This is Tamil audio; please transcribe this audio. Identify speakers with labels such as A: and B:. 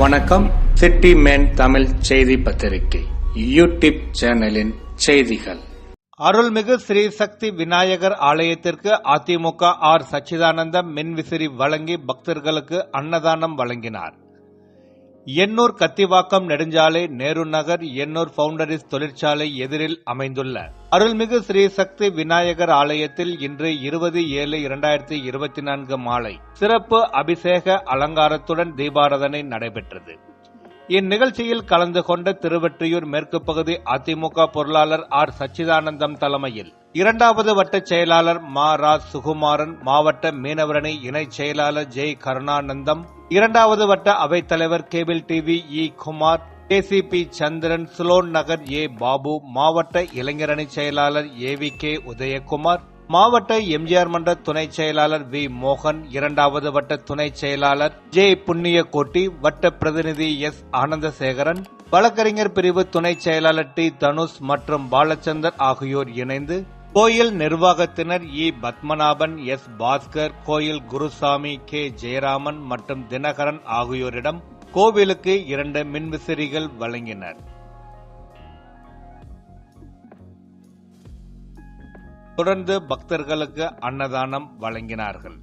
A: வணக்கம். சிட்டி மேன் தமிழ் செய்தி பத்திரிகை யூடியூப் சேனலின் செய்திகள்.
B: அருள்மிகு ஸ்ரீ சக்தி விநாயகர் ஆலயத்திற்கு அதிமுக ஆர் சச்சிதானந்தம் மின்விசிறி வழங்கி பக்தர்களுக்கு அன்னதானம் வழங்கினார். எண்ணூர் கத்திவாக்கம் நெடுஞ்சாலை நேரு நகர் எண்ணூர் பவுண்டரிஸ் தொழிற்சாலை எதிரில் அமைந்துள்ள அருள்மிகு ஸ்ரீ சக்தி விநாயகர் ஆலயத்தில் இன்று இருபது ஏழு இரண்டாயிரத்தி இருபத்தி நான்கு மாலை சிறப்பு அபிஷேக அலங்காரத்துடன் தீபாராதனை நடைபெற்றது. இந்நிகழ்ச்சியில் கலந்து கொண்ட திருவெற்றியூர் மேற்கு பகுதி அதிமுக பொருளாளர் ஆர் சச்சிதானந்தம் தலைமையில் இரண்டாவது வட்ட செயலாளர் மா ரா சுகுமாரன் மாவட்ட மீனவரணி இணைச் செயலாளர் ஜெய் கருணானந்தம் இரண்டாவது வட்ட அவைத்தலைவர் cable TV E Kumar ACP Chandran Ceylon நகர் ஏ பாபு மாவட்ட இளைஞரணி செயலாளர் ஏ வி கே உதயகுமார் மாவட்ட எம்ஜிஆர் மன்ற துணை செயலாளர் வி. மோகன் இரண்டாவது வட்ட துணை செயலாளர் ஜே. புண்ணியகோட்டி வட்ட பிரதிநிதி எஸ். ஆனந்தசேகரன் வழக்கறிஞர் பிரிவு துணை செயலாளர் டி. தனுஷ் மற்றும் பாலச்சந்தர் ஆகியோர் இணைந்து கோயில் நிர்வாகத்தினர் இ. பத்மநாபன் எஸ். பாஸ்கர் கோயில் குருசாமி கே. ஜெயராமன் மற்றும் தினகரன் ஆகியோரிடம் கோவிலுக்கு இரண்டு மின்விசிறிகள் வழங்கினர். தொடர்ந்து பக்தர்களுக்கு அன்னதானம் வழங்கினார்கள்.